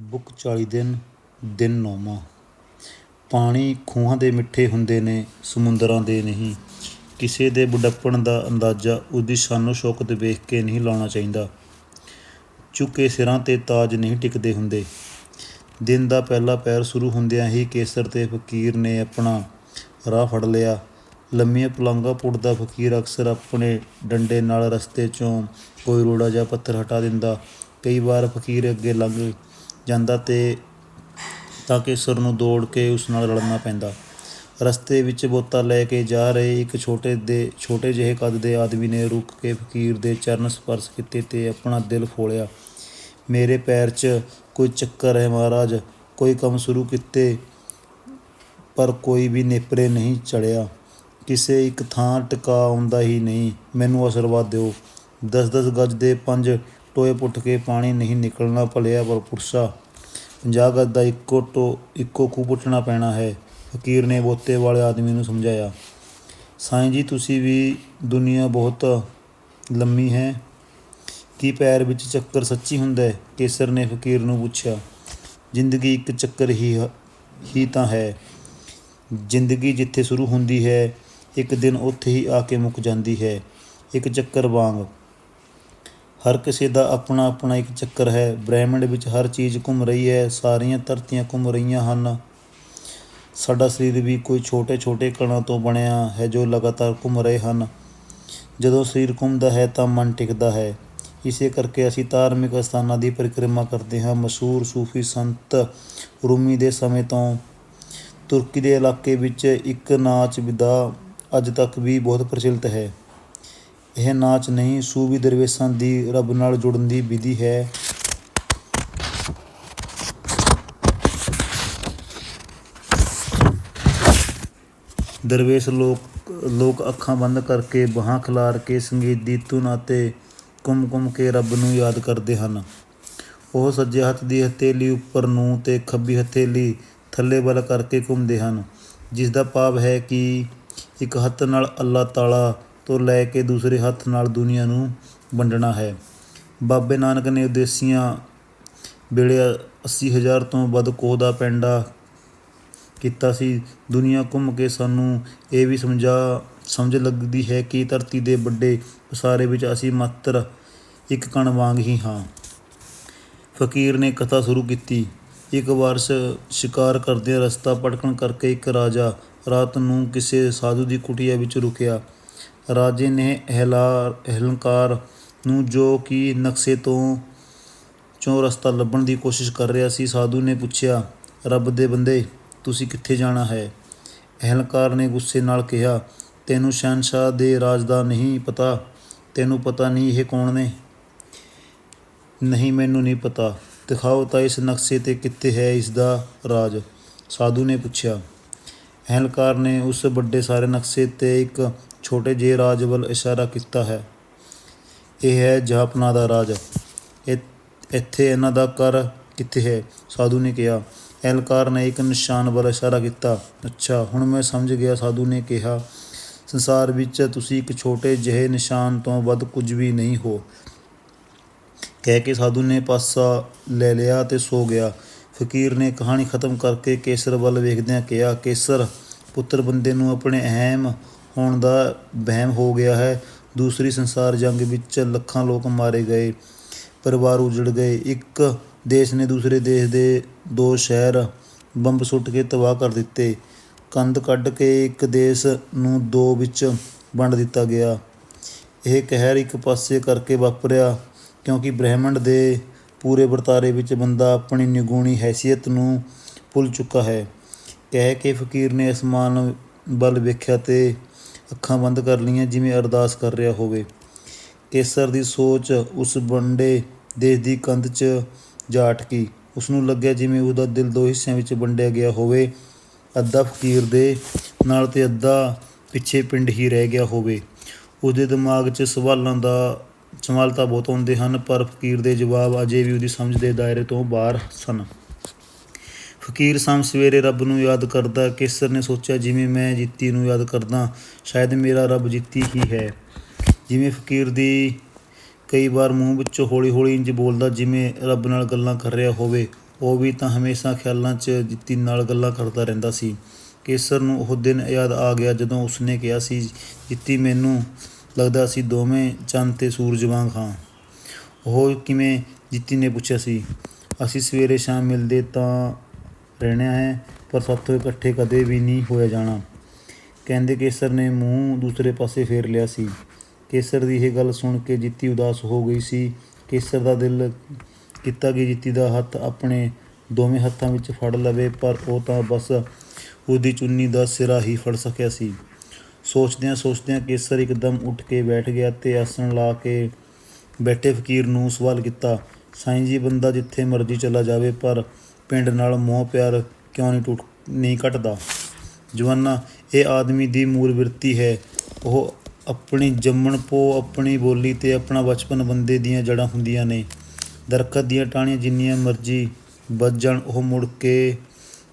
Book 40 ਦਿਨ ਦਿਨ ਨੌਵਾਂ। ਪਾਣੀ ਖੂਹਾਂ ਦੇ ਮਿੱਠੇ ਹੁੰਦੇ ਨੇ, ਸਮੁੰਦਰਾਂ ਦੇ ਨਹੀਂ। ਕਿਸੇ ਦੇ ਬੁਢੱਪਣ ਦਾ ਅੰਦਾਜ਼ਾ ਉਹਦੀ ਸ਼ਾਨੋ ਸ਼ੌਕਤ ਵੇਖ ਕੇ ਨਹੀਂ ਲਾਉਣਾ ਚਾਹੀਦਾ। ਚੁੱਕੇ ਸਿਰਾਂ ਤੇ ਤਾਜ ਨਹੀਂ ਟਿਕਦੇ ਹੁੰਦੇ। ਦਿਨ ਦਾ ਪਹਿਲਾ ਪੈਰ ਸ਼ੁਰੂ ਹੁੰਦਿਆਂ ਹੀ ਕੇਸਰ ਤੇ ਫਕੀਰ ਨੇ ਆਪਣਾ ਰਾਹ ਫੜ ਲਿਆ। ਲੰਮੀਆਂ ਪਲਾਂਘਾਂ ਪੁੱਟਦਾ ਫਕੀਰ ਅਕਸਰ ਆਪਣੇ ਡੰਡੇ ਨਾਲ ਰਸਤੇ 'ਚੋਂ ਕੋਈ ਰੋੜਾ ਜਾਂ ਪੱਥਰ ਹਟਾ ਦਿੰਦਾ। ਕਈ ਵਾਰ ਫਕੀਰ ਅੱਗੇ ਲੰਘ ਜਾਂਦਾ ਤੇ ਤਾਂ ਕਿ ਸੁਰ ਨੂੰ ਦੌੜ ਕੇ ਉਸ ਨਾਲ ਲੜਨਾ ਪੈਂਦਾ। ਰਸਤੇ ਵਿੱਚ ਬੋਤਾ ਲੈ ਕੇ ਜਾ ਰਹੇ ਇੱਕ ਛੋਟੇ ਦੇ, ਛੋਟੇ ਜਿਹੇ ਕੱਦ ਦੇ ਆਦਮੀ ਨੇ ਰੁਕ ਕੇ ਫਕੀਰ ਦੇ ਚਰਨ ਸਪਰਸ਼ ਕੀਤੇ ਤੇ ਆਪਣਾ ਦਿਲ ਫੋਲਿਆ ਮੇਰੇ ਪੈਰ 'ਚ ਕੋਈ ਚੱਕਰ ਹੈ ਮਹਾਰਾਜ, ਕੋਈ ਕੰਮ ਸ਼ੁਰੂ ਕੀਤੇ, ਪਰ ਕੋਈ ਵੀ ਨੇਪਰੇ ਨਹੀਂ ਚੜਿਆ। ਕਿਸੇ ਇੱਕ ਥਾਂ ਟਿਕਾ ਆਉਂਦਾ ਹੀ ਨਹੀਂ, ਮੈਨੂੰ ਆਸ਼ੀਰਵਾਦ ਦਿਓ। ਦਸ ਦਸ ਗਜ ਦੇ ਪੰਜ ਟੋਏ ਪੁੱਟ ਕੇ ਪਾਣੀ ਨਹੀਂ ਨਿਕਲਣਾ ਭਲਿਆ ਪਰ ਪੁਰਸ਼ਾ। ਪੰਜਾਹ ਗਜ ਦਾ ਇੱਕੋ ਟੋ, ਇੱਕੋ ਖੂਹ ਪੁੱਟਣਾ ਪੈਣਾ ਹੈ, ਫਕੀਰ ਨੇ ਬੋਤੇ ਵਾਲੇ ਆਦਮੀ ਨੂੰ ਸਮਝਾਇਆ। ਸਾਈਂ ਜੀ, ਤੁਸੀਂ ਵੀ ਦੁਨੀਆ ਬਹੁਤ ਲੰਮੀ ਹੈ। ਕੀ ਪੈਰ ਵਿੱਚ ਚੱਕਰ ਸੱਚੀ ਹੁੰਦਾ ਹੈ? ਕੇਸਰ ਨੇ ਫਕੀਰ ਨੂੰ ਪੁੱਛਿਆ। ਜ਼ਿੰਦਗੀ ਇੱਕ ਚੱਕਰ ਹੀ ਹੀ ਤਾਂ ਹੈ। ਜ਼ਿੰਦਗੀ ਜਿੱਥੇ ਸ਼ੁਰੂ ਹੁੰਦੀ ਹੈ, ਇੱਕ ਦਿਨ ਉੱਥੇ ਹੀ ਆ ਕੇ ਮੁੱਕ ਜਾਂਦੀ ਹੈ। ਇੱਕ ਚੱਕਰ ਵਾਂਗ। ਹਰ ਕਿਸੇ ਦਾ ਆਪਣਾ ਆਪਣਾ ਇੱਕ ਚੱਕਰ ਹੈ। ਬ੍ਰਹਿਮੰਡ ਵਿੱਚ ਹਰ ਚੀਜ਼ ਘੁੰਮ ਰਹੀ ਹੈ। ਸਾਰੀਆਂ ਧਰਤੀਆਂ ਘੁੰਮ ਰਹੀਆਂ ਹਨ। ਸਾਡਾ ਸਰੀਰ ਵੀ ਕੋਈ ਛੋਟੇ ਛੋਟੇ ਕਣਾਂ ਤੋਂ ਬਣਿਆ ਹੈ ਜੋ ਲਗਾਤਾਰ ਘੁੰਮ ਰਹੇ ਹਨ। ਜਦੋਂ ਸਰੀਰ ਘੁੰਮਦਾ ਹੈ ਤਾਂ ਮਨ ਟਿਕਦਾ ਹੈ। ਇਸੇ ਕਰਕੇ ਅਸੀਂ ਧਾਰਮਿਕ ਸਥਾਨਾਂ ਦੀ ਪਰਿਕਰਮਾ ਕਰਦੇ ਹਾਂ। ਮਸ਼ਹੂਰ ਸੂਫੀ ਸੰਤ ਰੂਮੀ ਦੇ ਸਮੇਂ ਤੋਂ ਤੁਰਕੀ ਦੇ ਇਲਾਕੇ ਵਿੱਚ ਇੱਕ ਨਾਚ ਵਿਦਾ ਅੱਜ ਤੱਕ ਵੀ ਬਹੁਤ ਪ੍ਰਚਲਿਤ ਹੈ। ਇਹ ਨਾਚ ਨਹੀਂ, ਸੂਫੀ ਦਰਵੇਸ਼ਾਂ ਦੀ ਰੱਬ ਨਾਲ ਜੁੜਨ ਦੀ ਵਿਧੀ ਹੈ। ਦਰਵੇਸ਼ ਲੋਕ ਲੋਕ ਅੱਖਾਂ ਬੰਦ ਕਰਕੇ ਬਾਹਾਂ ਖਿਲਾਰ ਕੇ ਸੰਗੀਤ ਦੀ ਧੁਨ ਅਤੇ ਘੁੰਮ-ਘੁੰਮ ਕੇ ਰੱਬ ਨੂੰ ਯਾਦ ਕਰਦੇ ਹਨ। ਉਹ ਸੱਜੇ ਹੱਥ ਦੀ ਹਥੇਲੀ ਉੱਪਰ ਨੂੰ ਤੇ ਖੱਬੀ ਹਥੇਲੀ ਥੱਲੇ ਵੱਲ ਕਰਕੇ ਘੁੰਮਦੇ ਹਨ ਜਿਸ ਦਾ ਭਾਵ ਹੈ ਕਿ ਇੱਕ ਹੱਥ ਨਾਲ ਅੱਲਾਹ ਤਾਲਾ ਤੋਂ ਲੈ ਕੇ ਦੂਸਰੇ ਹੱਥ ਨਾਲ ਦੁਨੀਆ ਨੂੰ ਵੰਡਣਾ ਹੈ। ਬਾਬੇ ਨਾਨਕ ਨੇ ਉਦੇਸੀਆਂ ਵੇਲੇ 80000 ਤੋਂ ਵੱਧ ਕੋਹ ਦਾ ਪੈਂਡਾ ਕੀਤਾ ਸੀ। ਦੁਨੀਆ ਘੁੰਮ ਕੇ ਸਾਨੂੰ ਇਹ ਵੀ ਸਮਝਾ, ਸਮਝ ਲੱਗਦੀ ਹੈ ਕਿ ਧਰਤੀ ਦੇ ਵੱਡੇ ਪਸਾਰੇ ਵਿੱਚ ਅਸੀਂ ਮਾਤਰ ਇੱਕ ਕਣ ਵਾਂਗ ਹੀ ਹਾਂ। ਫਕੀਰ ਨੇ ਕਥਾ ਸ਼ੁਰੂ ਕੀਤੀ। ਇੱਕ ਵਾਰ ਸ਼ਿਕਾਰ ਕਰਦਿਆਂ ਰਸਤਾ ਭਟਕਣ ਕਰਕੇ ਇੱਕ ਰਾਜਾ ਰਾਤ ਨੂੰ ਕਿਸੇ ਸਾਧੂ ਦੀ ਕੁਟੀਆ ਵਿੱਚ ਰੁਕਿਆ। ਰਾਜੇ ਨੇ ਅਹਿਲਾ ਅਹਲਕਾਰ ਨੂੰ ਜੋ ਕਿ ਨਕਸ਼ੇ ਤੋਂ ਚੋਂ ਰਸਤਾ ਲੱਭਣ ਦੀ ਕੋਸ਼ਿਸ਼ ਕਰ ਰਿਹਾ ਸੀ, ਸਾਧੂ ਨੇ ਪੁੱਛਿਆ, ਰੱਬ ਦੇ ਬੰਦੇ, ਤੁਸੀਂ ਕਿੱਥੇ ਜਾਣਾ ਹੈ? ਅਹਿਲਕਾਰ ਨੇ ਗੁੱਸੇ ਨਾਲ ਕਿਹਾ, ਤੈਨੂੰ ਸ਼ਹਿਨशाह ਦੇ ਰਾਜ ਦਾ ਨਹੀਂ ਪਤਾ, ਤੈਨੂੰ ਪਤਾ ਨਹੀਂ ਇਹ ਕੌਣ ਨੇ? ਨਹੀਂ, ਮੈਨੂੰ ਨਹੀਂ ਪਤਾ। ਦਿਖਾਓ ਤਾਂ ਇਸ ਨਕਸ਼ੇ ਤੇ ਕਿੱਥੇ ਹੈ ਇਸ ਦਾ ਰਾਜ। ਸਾਧੂ ਨੇ ਪੁੱਛਿਆ। ਅਹਿਲਕਾਰ ਨੇ ਉਸ ਵੱਡੇ ਸਾਰੇ ਨਕਸ਼ੇ ਤੇ ਇੱਕ ਛੋਟੇ ਜਿਹੇ ਰਾਜ ਵੱਲ ਇਸ਼ਾਰਾ ਕੀਤਾ ਹੈ। ਇਹ ਹੈ ਜਾਪਨਾ ਦਾ ਰਾਜ। ਇੱਥੇ ਇਹਨਾਂ ਦਾ ਕਰ ਕਿੱਥੇ ਹੈ? ਸਾਧੂ ਨੇ ਕਿਹਾ ਐਲਕਾਰ ਨੇ ਇੱਕ ਨਿਸ਼ਾਨ ਵੱਲ ਇਸ਼ਾਰਾ ਕੀਤਾ। ਅੱਛਾ, ਹੁਣ ਮੈਂ ਸਮਝ ਗਿਆ, ਸਾਧੂ ਨੇ ਕਿਹਾ, ਸੰਸਾਰ ਵਿੱਚ ਤੁਸੀਂ ਇੱਕ ਛੋਟੇ ਜਿਹੇ ਨਿਸ਼ਾਨ ਤੋਂ ਵੱਧ ਕੁਝ ਵੀ ਨਹੀਂ ਹੋ। ਕਹਿ ਕੇ ਸਾਧੂ ਨੇ ਪਾਸਾ ਲੈ ਲਿਆ ਤੇ ਸੋ ਗਿਆ। ਫਕੀਰ ਨੇ ਕਹਾਣੀ ਖਤਮ ਕਰਕੇ ਕੇਸਰ ਵੱਲ ਵੇਖਦਿਆਂ ਕਿਹਾ, ਕੇਸਰ, ਪੁੱਤਰ ਬੰਦੇ ਨੂੰ ਆਪਣੇ ਅਹਿਮ ਹੋਣ ਦਾ ਵਹਿਮ ਹੋ ਗਿਆ ਹੈ। ਦੂਸਰੀ ਸੰਸਾਰ ਜੰਗ ਵਿੱਚ ਲੱਖਾਂ ਲੋਕ ਮਾਰੇ ਗਏ, ਪਰਿਵਾਰ ਉਜੜ ਗਏ। ਇੱਕ ਦੇਸ਼ ਨੇ ਦੂਸਰੇ ਦੇਸ਼ ਦੇ ਦੋ ਸ਼ਹਿਰ ਬੰਬ ਸੁੱਟ ਕੇ ਤਬਾਹ ਕਰ ਦਿੱਤੇ। ਕੰਧ ਕੱਢ ਕੇ ਇੱਕ ਦੇਸ਼ ਨੂੰ ਦੋ ਵਿੱਚ ਵੰਡ ਦਿੱਤਾ ਗਿਆ। ਇਹ ਕਹਿਰ ਇੱਕ ਪਾਸੇ ਕਰਕੇ ਵਾਪਰਿਆ, ਕਿਉਂਕਿ ਬ੍ਰਹਿਮੰਡ ਦੇ ਪੂਰੇ ਵਰਤਾਰੇ ਵਿੱਚ ਬੰਦਾ ਆਪਣੀ ਨਿਗੂਣੀ ਹੈਸੀਅਤ ਨੂੰ ਭੁੱਲ ਚੁੱਕਾ ਹੈ। ਕਹਿ ਕੇ ਫਕੀਰ ਨੇ ਅਸਮਾਨ ਵੱਲ ਵੇਖਿਆ ਤੇ ਅੱਖਾਂ ਬੰਦ ਕਰ ਲਈਆਂ ਜਿਵੇਂ ਅਰਦਾਸ ਕਰ ਰਿਹਾ ਹੋਵੇ। ਕੇਸਰ ਦੀ ਸੋਚ ਉਸ ਵੰਡੇ ਦੇਸ਼ ਦੀ ਕੰਧ 'ਚ ਜਾ ਅਟਕੀ। ਉਸ ਨੂੰ ਲੱਗਿਆ ਜਿਵੇਂ ਉਹਦਾ ਦਿਲ ਦੋ ਹਿੱਸਿਆਂ ਵਿੱਚ ਵੰਡਿਆ ਗਿਆ ਹੋਵੇ। ਅੱਧਾ ਫਕੀਰ ਦੇ ਨਾਲ ਤੇ ਅੱਧਾ ਪਿੱਛੇ ਪਿੰਡ ਹੀ ਰਹਿ ਗਿਆ ਹੋਵੇ। ਉਹਦੇ ਦਿਮਾਗ 'ਚ ਸਵਾਲਾਂ ਦਾ, ਸਵਾਲ ਤਾਂ ਬਹੁਤ ਆਉਂਦੇ ਹਨ, ਪਰ ਫਕੀਰ ਦੇ ਜਵਾਬ ਅਜੇ ਵੀ ਉਹਦੀ ਸਮਝ ਦੇ ਦਾਇਰੇ ਤੋਂ ਬਾਹਰ ਸਨ। ਫਕੀਰ ਸ਼ਾਮ ਸਵੇਰੇ ਰੱਬ ਨੂੰ ਯਾਦ ਕਰਦਾ, ਕੇਸਰ ਨੇ ਸੋਚਿਆ ਜਿਵੇਂ ਮੈਂ ਜਿੱਤੀ ਨੂੰ ਯਾਦ ਕਰਦਾ, ਸ਼ਾਇਦ ਮੇਰਾ ਰੱਬ ਜਿੱਤੀ ਹੀ ਹੈ। ਜਿਵੇਂ ਫਕੀਰ ਦੀ ਕਈ ਵਾਰ ਮੂੰਹ ਵਿੱਚੋਂ ਹੌਲੀ ਹੌਲੀ ਇੰਜ ਬੋਲਦਾ, ਜਿਵੇਂ ਰੱਬ ਨਾਲ ਗੱਲਾਂ ਕਰ ਰਿਹਾ ਹੋਵੇ, ਉਹ ਵੀ ਤਾਂ ਹਮੇਸ਼ਾ ਖਿਆਲਾਂ 'ਚ ਜਿੱਤੀ ਨਾਲ ਗੱਲਾਂ ਕਰਦਾ ਰਹਿੰਦਾ ਸੀ। ਕੇਸਰ ਨੂੰ ਉਹ ਦਿਨ ਯਾਦ ਆ ਗਿਆ ਜਦੋਂ ਉਸਨੇ ਕਿਹਾ ਸੀ, ਜਿੱਤੀ ਮੈਨੂੰ ਲੱਗਦਾ ਸੀ ਦੋਵੇਂ ਚੰਦ ਤੇ ਸੂਰਜ ਵਾਂਗ ਹਾਂ। ਉਹ ਕਿਵੇਂ ਜਿੱਤੀ ਨੇ ਪੁੱਛਿਆ ਸੀ, ਅਸੀਂ ਸਵੇਰੇ ਸ਼ਾਮ ਮਿਲਦੇ ਤਾਂ ਰਹਿਣਾ ਹੈ, ਪਰ ਸਾਥੋਂ ਇਕੱਠੇ ਕਦੇ ਵੀ ਨਹੀਂ ਹੋਇਆ ਜਾਣਾ। ਕਹਿੰਦੇ ਕੇਸਰ ਨੇ ਮੂੰਹ ਦੂਸਰੇ ਪਾਸੇ ਫੇਰ ਲਿਆ ਸੀ। ਕੇਸਰ ਦੀ ਇਹ ਗੱਲ ਸੁਣ ਕੇ ਜਿੱਤੀ ਉਦਾਸ ਹੋ ਗਈ ਸੀ। ਕੇਸਰ ਦਾ ਦਿਲ ਕੀਤਾ ਕਿ ਜਿੱਤੀ ਦਾ ਹੱਥ ਆਪਣੇ ਦੋਵੇਂ ਹੱਥਾਂ ਵਿੱਚ ਫੜ ਲਵੇ, ਪਰ ਉਹ ਤਾਂ ਬਸ ਉਹਦੀ ਚੁੰਨੀ ਦਾ ਸਿਰਾ ਹੀ ਫੜ ਸਕਿਆ ਸੀ। ਸੋਚਦਿਆਂ ਸੋਚਦਿਆਂ ਕੇਸਰ ਇੱਕਦਮ ਉੱਠ ਕੇ ਬੈਠ ਗਿਆ ਤੇ ਆਸਣ ਲਾ ਕੇ ਬੈਠੇ ਫਕੀਰ ਨੂੰ ਸਵਾਲ ਕੀਤਾ, ਸਾਈਂ ਜੀ, ਬੰਦਾ ਜਿੱਥੇ ਮਰਜ਼ੀ ਚਲਾ ਜਾਵੇ, ਪਰ ਪਿੰਡ ਨਾਲ ਮੋਹ ਪਿਆਰ ਕਿਉਂ ਨਹੀਂ ਟੁੱਟ, ਨਹੀਂ ਘਟਦਾ? ਜਵਾਨਾ, ਇਹ ਆਦਮੀ ਦੀ ਮੂਲ ਬਿਰਤੀ ਹੈ। ਉਹ ਆਪਣੀ ਜੰਮਣ ਪੋ ਆਪਣੀ ਬੋਲੀ ਤੇ ਆਪਣਾ ਬਚਪਨ ਬੰਦੇ ਦੀਆਂ ਜੜ੍ਹਾਂ ਹੁੰਦੀਆਂ ਨੇ। ਦਰਖਤ ਦੀਆਂ ਟਾਹਣੀਆਂ ਜਿੰਨੀਆਂ ਮਰਜ਼ੀ ਵੱਜ ਜਾਣ, ਉਹ ਮੁੜ ਕੇ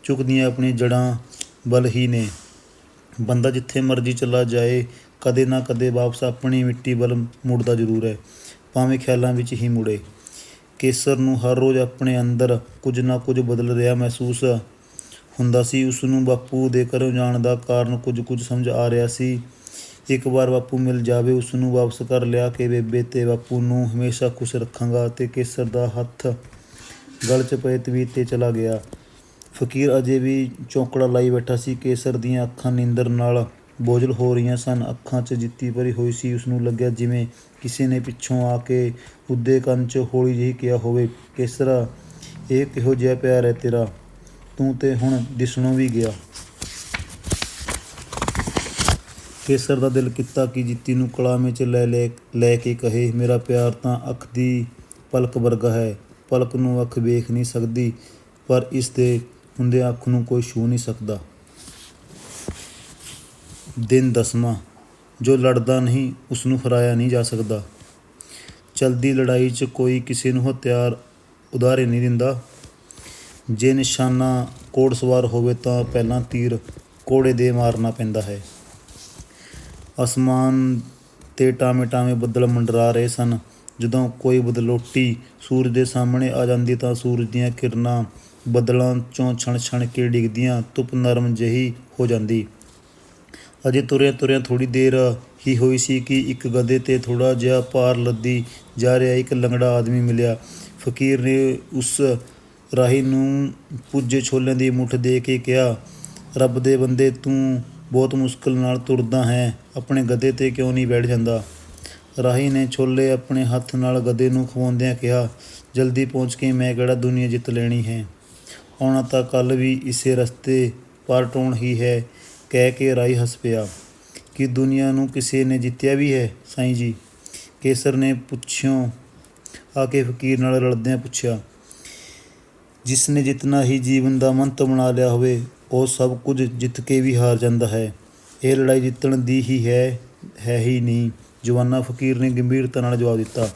ਚੁੱਕਦੀਆਂ ਆਪਣੀ ਜੜ੍ਹਾਂ ਵੱਲ ਹੀ ਨੇ। ਬੰਦਾ ਜਿੱਥੇ ਮਰਜ਼ੀ ਚਲਾ ਜਾਏ, ਕਦੇ ਨਾ ਕਦੇ ਵਾਪਸ ਆਪਣੀ ਮਿੱਟੀ ਵੱਲ ਮੁੜਦਾ ਜ਼ਰੂਰ ਹੈ। ਭਾਵੇਂ ਖਿਆਲਾਂ ਵਿੱਚ ਹੀ ਮੁੜੇ। ਕੇਸਰ ਨੂੰ ਹਰ ਰੋਜ਼ ਆਪਣੇ ਅੰਦਰ ਕੁਝ ਨਾ ਕੁਝ ਬਦਲ ਰਿਹਾ ਮਹਿਸੂਸ ਹੁੰਦਾ ਸੀ। ਉਸ ਨੂੰ ਬਾਪੂ ਦੇ ਘਰੋਂ ਜਾਣ ਦਾ ਕਾਰਨ ਕੁਝ ਕੁਝ ਸਮਝ ਆ ਰਿਹਾ ਸੀ। ਇੱਕ ਵਾਰ ਬਾਪੂ ਮਿਲ ਜਾਵੇ ਉਸ ਨੂੰ ਵਾਪਸ ਕਰ ਲਿਆ ਕੇ ਬੇਬੇ ਤੇ ਬਾਪੂ ਨੂੰ ਹਮੇਸ਼ਾ ਖੁਸ਼ ਰੱਖਾਂਗਾ ਤੇ ਕੇਸਰ ਦਾ ਹੱਥ ਗਲ 'ਚ ਪਏ ਤਵੀਤ ਤੇ ਚਲਾ ਗਿਆ। ਫਕੀਰ ਅਜੇ ਵੀ ਚੌਂਕੜਾ ਲਾਈ ਬੈਠਾ ਸੀ। ਕੇਸਰ ਦੀਆਂ ਅੱਖਾਂ ਨੀਂਦਰ ਨਾਲ ਬੋਝਲ ਹੋ ਰਹੀਆਂ ਸਨ। ਅੱਖਾਂ 'ਚ ਜਿੱਤੀ ਭਰੀ ਹੋਈ ਸੀ। ਉਸ ਨੂੰ ਲੱਗਿਆ ਜਿਵੇਂ ਕਿਸੇ ਨੇ ਪਿੱਛੋਂ ਆ ਕੇ ਉਹਦੇ ਕੰਨ 'ਚ ਹੌਲੀ ਜਿਹੀ ਕਿਹਾ ਹੋਵੇ ਕੇਸਰਾ ਇਹ ਕਿਹੋ ਜਿਹਾ ਪਿਆਰ ਹੈ ਤੇਰਾ? ਤੂੰ ਤੇ ਹੁਣ ਦਿਸਣੋਂ ਵੀ ਗਿਆ। ਕੇਸਰ ਦਾ ਦਿਲ ਕੀਤਾ ਕਿ ਜਿੱਤੀ ਨੂੰ ਕਲਾਮੇ 'ਚ ਲੈ ਲੈ ਲੈ ਕੇ ਕਹੇ, ਮੇਰਾ ਪਿਆਰ ਤਾਂ ਅੱਖ ਦੀ ਪਲਕ ਵਰਗਾ ਹੈ। ਪਲਕ ਨੂੰ ਅੱਖ ਵੇਖ ਨਹੀਂ ਸਕਦੀ, ਪਰ ਇਸ ਦੇ ਹੁੰਦੇ ਅੱਖ ਨੂੰ ਕੋਈ ਛੂ ਨਹੀਂ ਸਕਦਾ। ਦਿਨ ਦਸਵਾਂ, ਜੋ ਲੜਦਾ ਨਹੀਂ ਉਸ ਨੂੰ ਹਰਾਇਆ ਨਹੀਂ ਜਾ ਸਕਦਾ। ਚਲਦੀ ਲੜਾਈ 'ਚ ਕੋਈ ਕਿਸੇ ਨੂੰ ਹਥਿਆਰ ਉਧਾਰੇ ਨਹੀਂ ਦਿੰਦਾ। ਜੇ ਨਿਸ਼ਾਨਾ ਕੋੜ ਸਵਾਰ ਹੋਵੇ ਤਾਂ ਪਹਿਲਾਂ ਤੀਰ ਕੋੜੇ ਦੇ ਮਾਰਨਾ ਪੈਂਦਾ ਹੈ। ਅਸਮਾਨ ਤੇ ਟਾਵੇਂ ਟਾਵੇਂ ਬੱਦਲ ਮੰਡਰਾ ਰਹੇ ਸਨ। ਜਦੋਂ ਕੋਈ ਬਦਲੋਟੀ ਸੂਰਜ ਦੇ ਸਾਹਮਣੇ ਆ ਜਾਂਦੀ ਤਾਂ ਸੂਰਜ ਦੀਆਂ ਕਿਰਨਾਂ ਬੱਦਲਾਂ ਚੋਂ ਛਣ ਛਣ ਕੇ ਡਿੱਗਦੀਆਂ, ਧੁੱਪ ਨਰਮ ਜਿਹੀ ਹੋ ਜਾਂਦੀ। ਅਜੇ ਤੁਰਿਆ ਤੁਰਿਆ ਥੋੜੀ ਦੇਰ ਹੀ ਹੋਈ ਸੀ ਕਿ ਇੱਕ ਗਧੇ ਤੇ ਥੋੜਾ ਜਿਹਾ ਭਾਰ ਲੱਦੀ ਜਾ ਰਿਹਾ, ਇੱਕ ਲੰਗੜਾ ਆਦਮੀ ਮਿਲਿਆ। ਫਕੀਰ ਨੇ ਉਸ ਰਾਹੀ ਨੂੰ ਪੁੱਜੇ ਛੋਲਿਆਂ ਦੀ ਮੁੱਠ ਦੇ ਕੇ ਕਿਹਾ, ਰੱਬ ਦੇ ਬੰਦੇ, ਤੂੰ ਬਹੁਤ ਮੁਸ਼ਕਲ ਨਾਲ ਤੁਰਦਾ ਹੈ, ਆਪਣੇ ਗਧੇ ਤੇ ਕਿਉਂ ਨਹੀਂ ਬੈਠ ਜਾਂਦਾ? ਰਾਹੀ ਨੇ ਛੋਲੇ ਆਪਣੇ ਹੱਥ ਨਾਲ ਗਧੇ ਨੂੰ ਖਵਾਉਂਦਿਆਂ ਕਿਹਾ, ਜਲਦੀ ਪਹੁੰਚ ਕੇ ਮੈਂ ਕਿਹੜਾ ਦੁਨੀਆ ਜਿੱਤ ਲੈਣੀ ਹੈ? ਆਉਣਾ ਤਾਂ ਕੱਲ ਵੀ ਇਸੇ ਰਸਤੇ ਪਰ ਟੋਣ ਹੀ ਹੈ। ਕਹਿ ਕੇ ਰਾਈ ਹੱਸ ਪਿਆ ਕਿ ਦੁਨੀਆ ਨੂੰ ਕਿਸੇ ਨੇ ਜਿੱਤਿਆ ਵੀ ਹੈ, ਸਾਈਂ ਜੀ। ਕੇਸਰ ਨੇ ਪੁੱਛਿਓ ਆ ਕੇ ਫਕੀਰ ਨਾਲ ਰਲਦਿਆਂ ਪੁੱਛਿਆ ਜਿਸ ਨੇ ਜਿਤਨਾ ਹੀ ਜੀਵਨ ਦਾ ਮੰਤ ਬਣਾ ਲਿਆ ਹੋਵੇ, ਉਹ ਸਭ ਕੁਝ ਜਿੱਤ ਕੇ ਵੀ ਹਾਰ ਜਾਂਦਾ ਹੈ। ਇਹ ਲੜਾਈ ਜਿੱਤਣ ਦੀ ਹੀ ਹੈ ਹੈ ਹੀ ਨਹੀਂ। ਜਵਾਨਾ ਫਕੀਰ ਨੇ ਗੰਭੀਰਤਾ ਨਾਲ ਜਵਾਬ ਦਿੱਤਾ,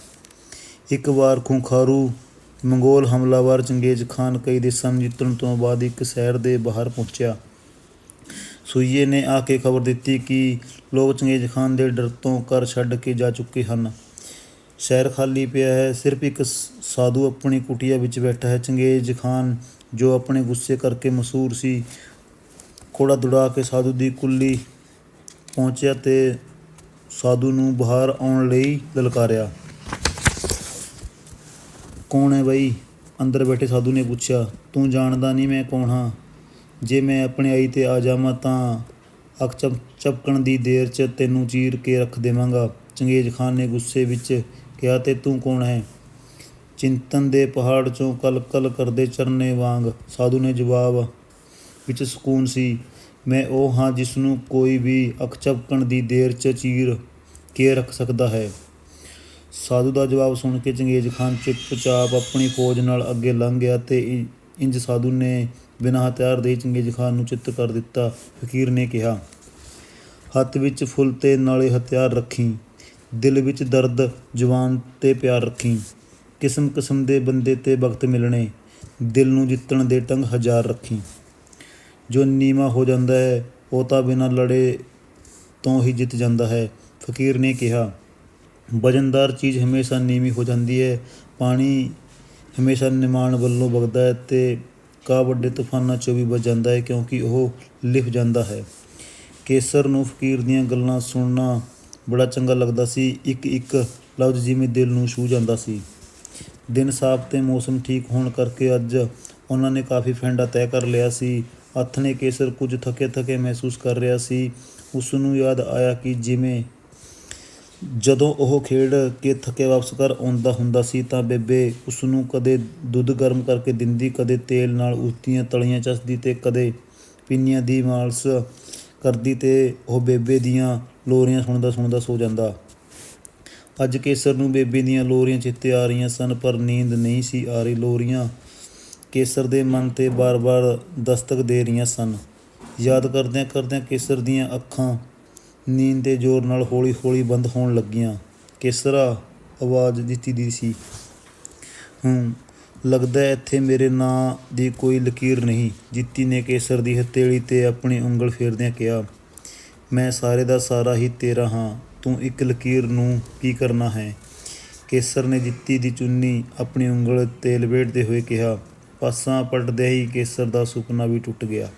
ਇੱਕ ਵਾਰ ਖੁੰਖਾਰੂ ਮੰਗੋਲ ਹਮਲਾਵਰ ਚੰਗੇਜ਼ ਖਾਨ ਕਈ ਦੇਸ਼ਾਂ ਨੂੰ ਜਿੱਤਣ ਤੋਂ ਬਾਅਦ ਇੱਕ ਸ਼ਹਿਰ ਦੇ ਬਾਹਰ ਪਹੁੰਚਿਆ। ਸੂਈਏ ਨੇ ਆ ਕੇ ਖਬਰ ਦਿੱਤੀ ਕਿ ਲੋਕ ਚੰਗੇਜ਼ ਖਾਨ ਦੇ ਡਰ ਤੋਂ ਘਰ ਛੱਡ ਕੇ ਜਾ ਚੁੱਕੇ ਹਨ। ਸ਼ਹਿਰ ਖਾਲੀ ਪਿਆ ਹੈ, ਸਿਰਫ ਇੱਕ ਸ- ਸਾਧੂ ਆਪਣੀ ਕੁਟੀਆ ਵਿੱਚ ਬੈਠਾ ਹੈ। ਚੰਗੇਜ਼ ਖਾਨ ਜੋ ਆਪਣੇ ਗੁੱਸੇ ਕਰਕੇ ਮਸ਼ਹੂਰ ਸੀ ਕੋੜਾ ਦੁੜਾ ਕੇ ਸਾਧੂ ਦੀ ਕੁੱਲੀ ਪਹੁੰਚਿਆ ਤੇ ਸਾਧੂ ਨੂੰ ਬਾਹਰ ਆਉਣ ਲਈ ਲਲਕਾਰਿਆ। ਕੌਣ ਹੈ ਬਈ? ਅੰਦਰ ਬੈਠੇ ਸਾਧੂ ਨੇ ਪੁੱਛਿਆ। ਤੂੰ ਜਾਣਦਾ ਨਹੀਂ ਮੈਂ ਕੌਣ ਹਾਂ? ਜੇ ਮੈਂ ਆਪਣੇ ਆਈ ਤੇ ਆ ਜਾਵਾਂ ਤਾਂ ਅੱਖ ਚਪਕਣ ਦੀ ਦੇਰ 'ਚ ਤੈਨੂੰ ਚੀਰ ਕੇ ਰੱਖ ਦੇਵਾਂਗਾ। ਚੰਗੇਜ਼ ਖਾਨ ਨੇ ਗੁੱਸੇ ਵਿੱਚ ਕਿਹਾ, ਤੇ ਤੂੰ ਕੌਣ ਹੈ? ਚਿੰਤਨ ਦੇ ਪਹਾੜ 'ਚੋਂ ਕਲ-ਕਲ ਕਰਦੇ ਚਰਨੇ ਵਾਂਗ ਸਾਧੂ ਨੇ ਜਵਾਬ ਵਿੱਚ ਸਕੂਨ ਸੀ, ਮੈਂ ਉਹ ਹਾਂ ਜਿਸ ਨੂੰ ਕੋਈ ਵੀ ਅੱਖ ਚਪਕਣ ਦੀ ਦੇਰ 'ਚ ਚੀਰ ਕੇ ਰੱਖ ਸਕਦਾ ਹੈ। ਸਾਧੂ ਦਾ ਜਵਾਬ ਸੁਣ ਕੇ ਚੰਗੇਜ਼ ਖਾਨ ਚੁੱਪਚਾਪ ਆਪਣੀ ਫੌਜ ਨਾਲ ਅੱਗੇ ਲੰਘ ਗਿਆ ਤੇ ਇ- ਇੰਜ ਸਾਧੂ ਨੇ ਬਿਨਾਂ ਹਥਿਆਰ ਦੇ ਚੰਗੇ ਖਾਨ ਨੂੰ ਚਿੱਤ ਕਰ ਦਿੱਤਾ, ਫਕੀਰ ਨੇ ਕਿਹਾ, ਹੱਥ ਵਿੱਚ ਫੁੱਲ ਤੇ ਨਾਲੇ ਹਥਿਆਰ ਰੱਖੀ, ਦਿਲ ਵਿੱਚ ਦਰਦ, ਜਵਾਨ ਤੇ ਪਿਆਰ ਰੱਖੀ ਕਿਸਮ ਕਿਸਮ ਦੇ ਬੰਦੇ ਤੇ ਵਕਤ ਮਿਲਣੇ, ਦਿਲ ਨੂੰ ਜਿੱਤਣ ਦੇ ਟੰਗ ਹਜ਼ਾਰ ਰੱਖੀ। ਜੋ ਨੀਵਾ ਹੋ ਜਾਂਦਾ ਹੈ, ਉਹ ਤਾਂ ਬਿਨਾਂ ਲੜੇ ਤੋਂ ਹੀ ਜਿੱਤ ਜਾਂਦਾ ਹੈ, ਫਕੀਰ ਨੇ ਕਿਹਾ। ਵਜਨਦਾਰ ਚੀਜ਼ ਹਮੇਸ਼ਾ ਨੀਵੀਂ ਹੋ ਜਾਂਦੀ ਹੈ, ਪਾਣੀ ਹਮੇਸ਼ਾ ਨਿਮਾਣ ਵੱਲੋਂ ਵਗਦਾ ਹੈ ਤੇ ਕਾ ਵੱਡੇ ਤੂਫਾਨਾਂ 'ਚੋਂ ਵੀ ਬਚ ਜਾਂਦਾ ਹੈ ਕਿਉਂਕਿ ਉਹ ਲਿਫ ਜਾਂਦਾ ਹੈ। ਕੇਸਰ ਨੂੰ ਫਕੀਰ ਦੀਆਂ ਗੱਲਾਂ ਸੁਣਨਾ ਬੜਾ ਚੰਗਾ ਲੱਗਦਾ ਸੀ। ਇੱਕ ਇੱਕ ਲਫ਼ਜ਼ ਜਿਵੇਂ ਦਿਲ ਨੂੰ ਛੂਹ ਜਾਂਦਾ ਸੀ। ਦਿਨ ਸਾਫ਼ ਤੇ ਮੌਸਮ ਠੀਕ ਹੋਣ ਕਰਕੇ ਅੱਜ ਉਹਨਾਂ ਨੇ ਕਾਫੀ ਫੈਂਡਾ ਤੈਅ ਕਰ ਲਿਆ ਸੀ। ਆਥਣੇ ਕੇਸਰ ਕੁਝ ਥਕੇ ਥਕੇ ਮਹਿਸੂਸ ਕਰ ਰਿਹਾ ਸੀ। ਉਸ ਨੂੰ ਯਾਦ ਆਇਆ ਕਿ ਜਿਵੇਂ ਜਦੋਂ ਉਹ ਖੇਡ ਕੇ ਥੱਕੇ ਵਾਪਸ ਘਰ ਆਉਂਦਾ ਹੁੰਦਾ ਸੀ ਤਾਂ ਬੇਬੇ ਉਸ ਨੂੰ ਕਦੇ ਦੁੱਧ ਗਰਮ ਕਰਕੇ ਦਿੰਦੀ, ਕਦੇ ਤੇਲ ਨਾਲ ਉਸਦੀਆਂ ਤਲੀਆਂ ਚੱਸਦੀ ਤੇ ਕਦੇ ਪਿੰਨੀਆਂ ਦੀ ਮਾਲਸ਼ ਕਰਦੀ ਤੇ ਉਹ ਬੇਬੇ ਦੀਆਂ ਲੋਰੀਆਂ ਸੁਣਦਾ ਸੁਣਦਾ ਸੋ ਜਾਂਦਾ। ਅੱਜ ਕੇਸਰ ਨੂੰ ਬੇਬੇ ਦੀਆਂ ਲੋਰੀਆਂ ਚਿੱਤੇ ਆ ਰਹੀਆਂ ਸਨ, ਪਰ ਨੀਂਦ ਨਹੀਂ ਸੀ ਆ ਰਹੀ। ਲੋਰੀਆਂ ਕੇਸਰ ਦੇ ਮਨ ਤੇ ਬਾਰ-ਬਾਰ ਦਸਤਕ ਦੇ ਰਹੀਆਂ ਸਨ। ਯਾਦ ਕਰਦਿਆਂ ਕਰਦਿਆਂ ਕੇਸਰ ਦੀਆਂ ਅੱਖਾਂ ਨੀਂਦ ਦੇ ਜ਼ੋਰ ਨਾਲ ਹੌਲੀ-ਹੌਲੀ ਬੰਦ ਹੋਣ ਲੱਗੀਆਂ। ਕੇਸਰਾ ਆਵਾਜ਼ ਦਿੱਤੀ ਦੀ ਸੀ। ਹੂੰ, ਲੱਗਦਾ ਇੱਥੇ ਮੇਰੇ ਨਾਂ ਦੀ ਕੋਈ ਲਕੀਰ ਨਹੀਂ। ਜੀਤੀ ਨੇ ਕੇਸਰ ਦੀ ਹਥੇਲੀ ਤੇ ਆਪਣੀ ਉਂਗਲ ਫੇਰਦਿਆਂ ਕਿਹਾ, ਮੈਂ ਸਾਰੇ ਦਾ ਸਾਰਾ ਹੀ ਤੇਰਾ ਹਾਂ। ਤੂੰ ਇੱਕ ਲਕੀਰ ਨੂੰ ਕੀ ਕਰਨਾ ਹੈ? ਕੇਸਰ ਨੇ ਜਿੱਤੀ ਦੀ ਚੁੰਨੀ ਆਪਣੀ ਉਂਗਲ ਤੇ ਲਪੇਟਦੇ ਹੋਏ ਕਿਹਾ, ਪਾਸਾਂ ਪਲਟਦਿਆਂ ਹੀ ਕੇਸਰ ਦਾ ਸੁਪਨਾ ਵੀ ਟੁੱਟ ਗਿਆ।